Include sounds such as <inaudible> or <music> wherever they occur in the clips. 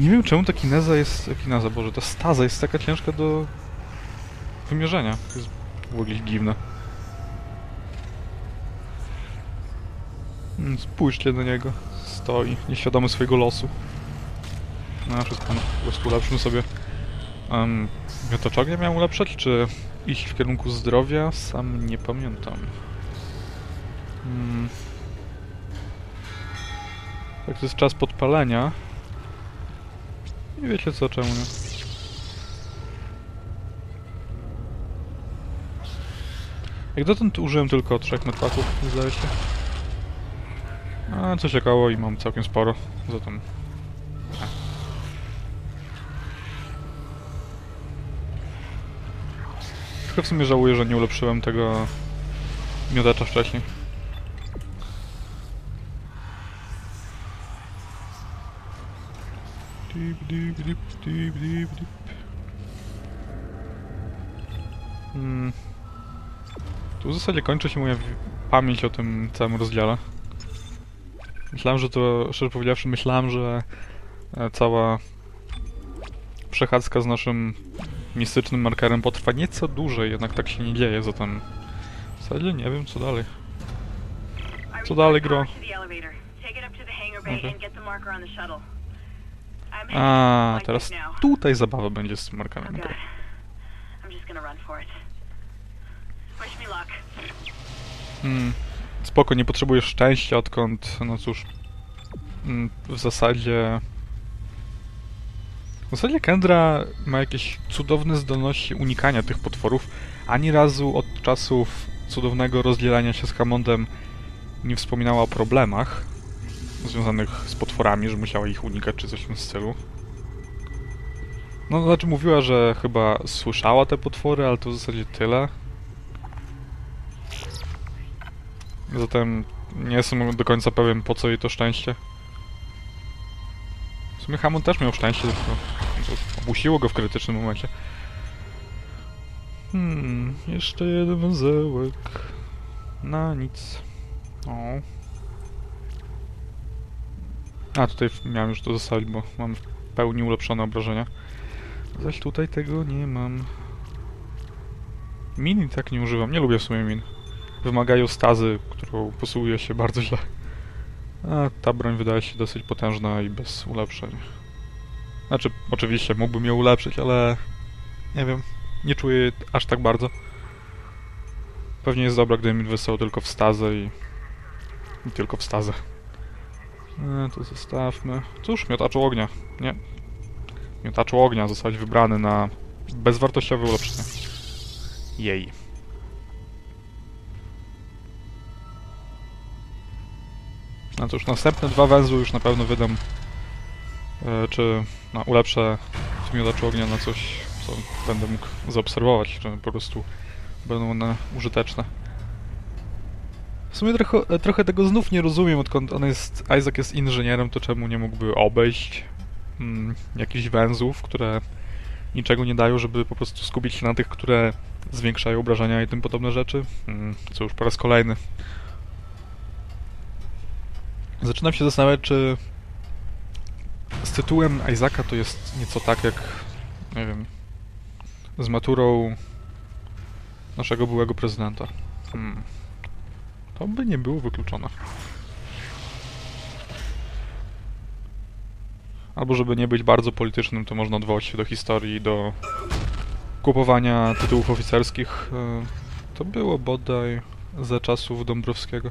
Nie wiem czemu ta kineza jest... Kineza, Boże, ta staza jest taka ciężka do wymierzenia. To jest w ogóle dziwne. Mm, Spójrzcie na niego. Stoi, nieświadomy swojego losu. No, wszystko po prostu ulepszymy sobie. Um, miotacz ognia miałem ulepszać, czy iść w kierunku zdrowia? Sam nie pamiętam. Hmm. Tak, to jest czas podpalenia. I wiecie co, czemu nie? Jak dotąd użyłem tylko trzech medpaków, zdaje się. A, coś około i mam całkiem sporo. Zatem... a. Trochę w sumie żałuję, że nie ulepszyłem tego miodacza wcześniej. Hmm. Tu w zasadzie kończy się moja pamięć o tym całym rozdziale. Myślałem, że to, szczerze powiedziawszy, myślałem, że e, cała przechadzka z naszym mistycznym markerem potrwa nieco dłużej, jednak tak się nie dzieje, zatem w zasadzie nie wiem co dalej. Co dalej, Gro? Okay. Okay. A, teraz tutaj zabawa będzie z markerem. Oh, God. okej. I'm just gonna run for it. Wish me luck. Mm, spoko, nie potrzebujesz szczęścia, odkąd, no cóż, mm, w zasadzie... W zasadzie Kendra ma jakieś cudowne zdolności unikania tych potworów. Ani razu od czasów cudownego rozdzielania się z Hammondem nie wspominała o problemach związanych z potworami, że musiała ich unikać czy coś w tym stylu. No, znaczy mówiła, że chyba słyszała te potwory, ale to w zasadzie tyle. Zatem nie jestem do końca pewien, po co jej to szczęście. W sumie Hammond też miał szczęście, tylko to obusiło go w krytycznym momencie. Hmm, jeszcze jeden węzełek. Na nic. O. A, tutaj miałem już to zostawić, bo mam w pełni ulepszone obrażenia. Zaś tutaj tego nie mam. Min tak nie używam. Nie lubię w sumie min wymagają stazy, którą posługuje się bardzo źle. A ta broń wydaje się dosyć potężna i bez ulepszeń. Znaczy, oczywiście mógłbym ją ulepszyć, ale nie wiem, nie czuję aż tak bardzo. Pewnie jest dobra, gdybym inwestował tylko w stazę i, i tylko w stazę. E, to zostawmy. Cóż, miotaczu ognia. Nie. Miotaczu ognia zostać wybrany na bezwartościowe ulepszenie. Jej. No cóż, następne dwa węzły już na pewno wydam. E, czy no, ulepszę w ognia na coś, co będę mógł zaobserwować, czy po prostu będą one użyteczne. W sumie trochę, trochę tego znów nie rozumiem, odkąd on jest, Isaac jest inżynierem, to czemu nie mógłby obejść mm, jakichś węzłów, które niczego nie dają, żeby po prostu skupić się na tych, które zwiększają obrażenia i tym podobne rzeczy. Mm, co już po raz kolejny Zaczynam się zastanawiać, czy z tytułem Isaaca to jest nieco tak jak, nie wiem, z maturą naszego byłego prezydenta. Hmm. To by nie było wykluczone. Albo żeby nie być bardzo politycznym, to można odwołać się do historii do kupowania tytułów oficerskich. E, To było bodaj za czasów Dąbrowskiego.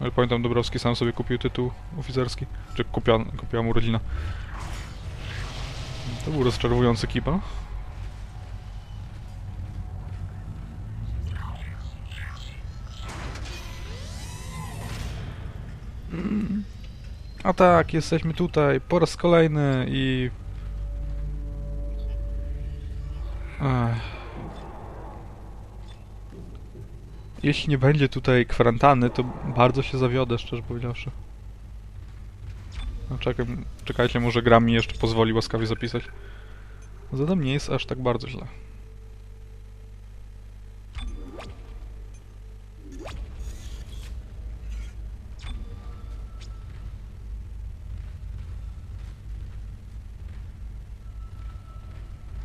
Ale pamiętam, Dobrowski sam sobie kupił tytuł oficerski. Czy kupia, kupiła mu rodzina. To był rozczarowujący kipa. A tak, jesteśmy tutaj po raz kolejny i... Ech. Jeśli nie będzie tutaj kwarantanny, to bardzo się zawiodę, szczerze powiedziawszy. No czekaj, czekajcie, może gra mi jeszcze pozwoli łaskawie zapisać. Zatem nie jest aż tak bardzo źle.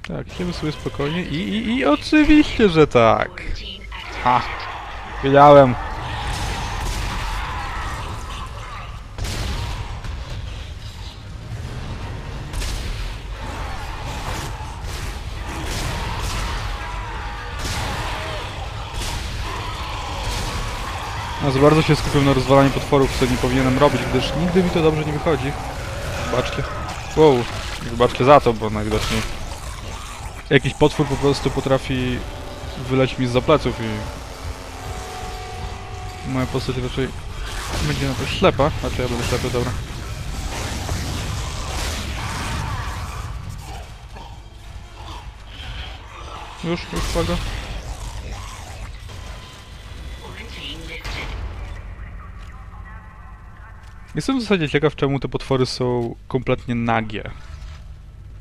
Tak, idziemy sobie spokojnie i, i, i oczywiście, że tak. Ha! Wiedziałem. No, za bardzo się skupiłem na rozwalaniu potworów, co nie powinienem robić, gdyż nigdy mi to dobrze nie wychodzi. Zobaczcie. Wow, zobaczcie za to, bo najwidoczniej jakiś potwór po prostu potrafi wyleć mi z pleców i moja postać raczej będzie na to ślepa, znaczy ja będę ślepy, dobra. Już, już uwaga. Jestem w zasadzie ciekaw, czemu te potwory są kompletnie nagie.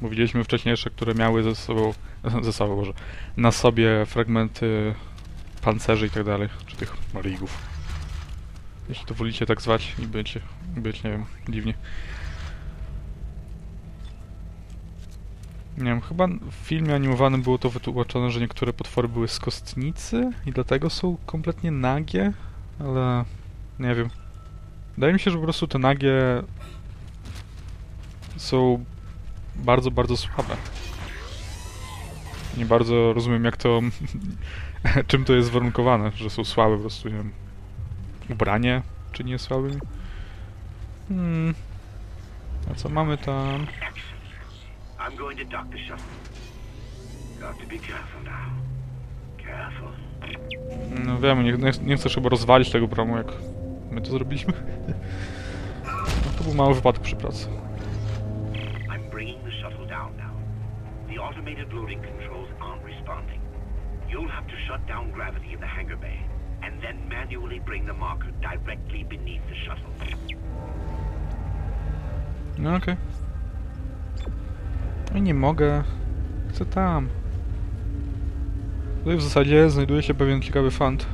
Bo widzieliśmy wcześniejsze, które miały ze sobą, ze sobą, może, na sobie fragmenty pancerzy i tak dalej, czy tych rigów. Jeśli to wolicie tak zwać i być, być, nie wiem, dziwnie. Nie wiem, chyba w filmie animowanym było to wytłumaczone, że niektóre potwory były z kostnicy i dlatego są kompletnie nagie, ale nie wiem. Wydaje mi się, że po prostu te nagie są bardzo, bardzo słabe. Nie bardzo rozumiem, jak to. <laughs> czym to jest warunkowane, że są słabe po prostu, nie wiem. Ubranie czyni je słabym. Hmm. A co mamy tam? I'm going to dock the shuttle. Got to be careful now. Careful. No wiem, nie, nie, nie chcesz chyba rozwalić tego promu, jak my to zrobiliśmy. <laughs> No to był mały wypadek przy pracy. The automated loading controls aren't responding. You'll have to shut down gravity in the hangar bay, and then manually bring the marker directly beneath the shuttle. No i nie mogę. Chcę tam. Tutaj w zasadzie znajduje się pewien ciekawy fant.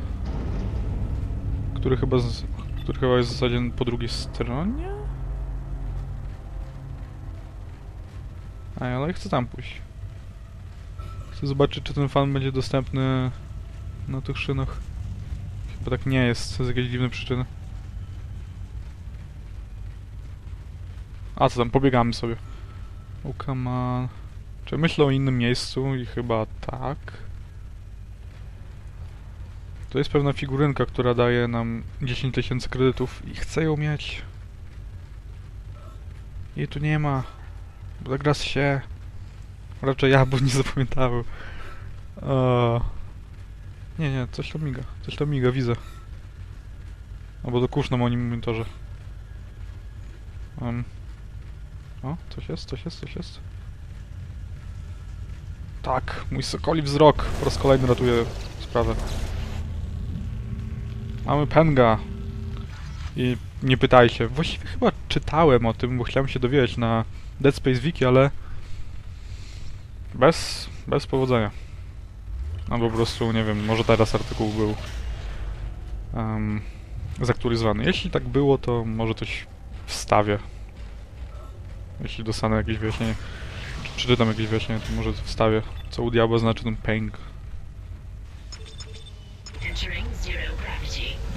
Który chyba z, który chyba jest w zasadzie po drugiej stronie? A, ale chcę tam pójść. Chcę zobaczyć, czy ten fan będzie dostępny na tych szynach. Chyba tak nie jest, z jakiejś dziwnej przyczyny. A co tam, pobiegamy sobie. Oh, come on. Czy myślę o innym miejscu i chyba tak. To jest pewna figurynka, która daje nam 10 tysięcy kredytów i chcę ją mieć. Jej tu nie ma. Bo tak raz się. Raczej ja, bo nie zapamiętałem. O. Nie, nie, coś tam miga. Coś tam miga, widzę. Albo dokuczną o nim monitorze. Um. O, coś jest, coś jest, coś jest. Tak, mój sokoli wzrok po raz kolejny ratuje sprawę. Mamy Penga. I nie pytajcie. Właściwie chyba czytałem o tym, bo chciałem się dowiedzieć na Dead Space Wiki, ale bez, bez powodzenia. Albo po prostu, nie wiem, może teraz artykuł był um, zaktualizowany. Jeśli tak było, to może coś wstawię. Jeśli dostanę jakieś wyjaśnienie, czy przeczytam jakieś wyjaśnienie, to może wstawię, co u diabła znaczy ten gravity.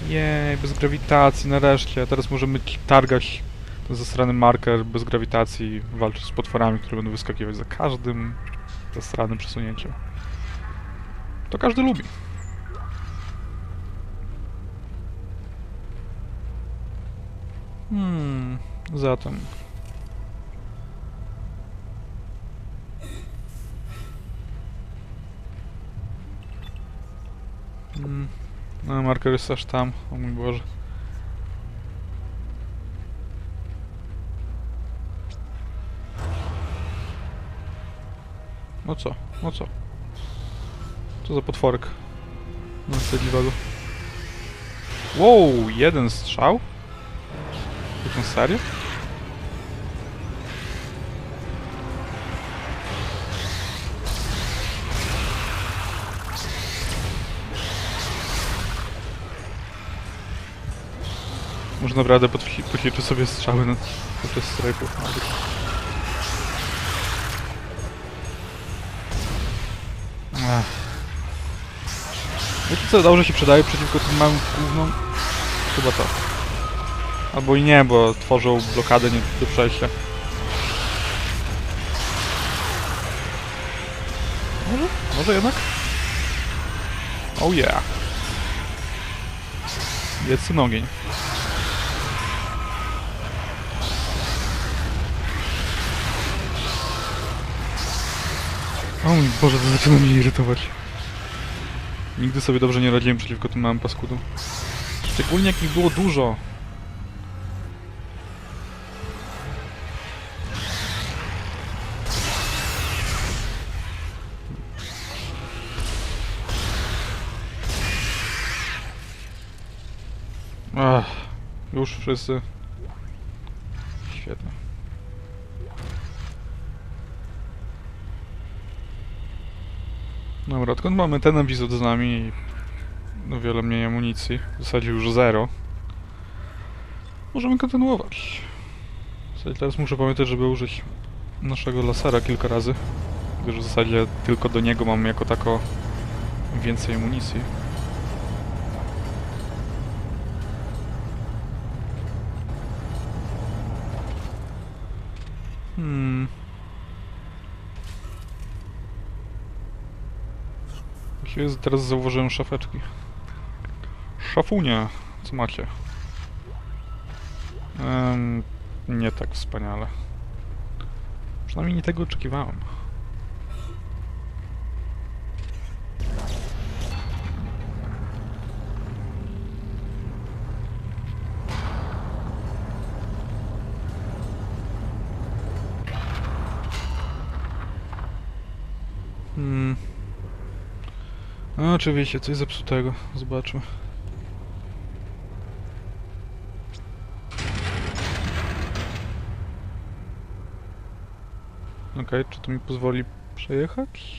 Jej, bez grawitacji, nareszcie. Teraz możemy targać ten zasrany marker bez grawitacji walczyć z potworami, które będą wyskakiwać za każdym zasranym przesunięciem. To każdy lubi. Hmm, zatem... Hmm. No, marker jest aż tam, o mój Boże. No co? No co? Co za potworek? No co dziwego. Wow, jeden strzał? Na serio? Może naprawdę podfi- poćwiczę sobie strzały na, podczas strajku. Wiecie co dobrze się przydaje przeciwko tym małym gównom? Chyba to. Albo i nie, bo tworzą blokadę nie do przejścia. Może? Może jednak? Oh yeah. Jest ten ogień. O mój Boże, to zaczyna mnie irytować. Nigdy sobie dobrze nie radziłem przeciwko tym małym paskudom. Szczególnie jak ich było dużo. Ach, już wszyscy. Świetnie. Dobra, odkąd mamy ten epizod z nami i o wiele mniej amunicji, w zasadzie już zero, możemy kontynuować. W zasadzie teraz muszę pamiętać, żeby użyć naszego lasera kilka razy, gdyż w zasadzie tylko do niego mam jako tako więcej amunicji. Hmm. Właściwie teraz zauważyłem szafeczki. Szafunia, co macie? Em, nie tak wspaniale. Przynajmniej nie tego oczekiwałem. No, oczywiście, coś zepsutego. Zobaczmy. Okej, czy to mi pozwoli przejechać?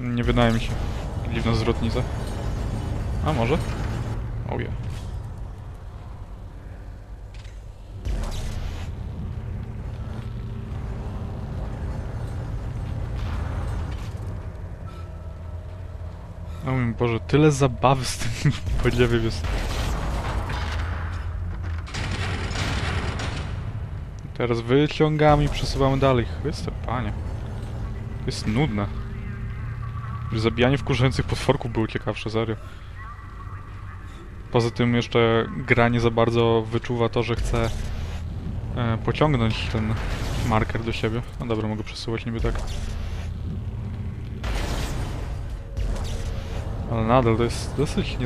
Nie wydaje mi się. Dziwna zwrotnica. A może? Oh yeah. Boże, tyle zabawy z tym <laughs> podziewiem jest. Teraz wyciągamy i przesuwamy dalej. Chryste, panie. To jest nudne. Zabijanie wkurzających potworków było ciekawsze, serio. Poza tym jeszcze gra nie za bardzo wyczuwa to, że chce e, pociągnąć ten marker do siebie. No dobra, mogę przesuwać niby tak. Ale nadal to jest dosyć nie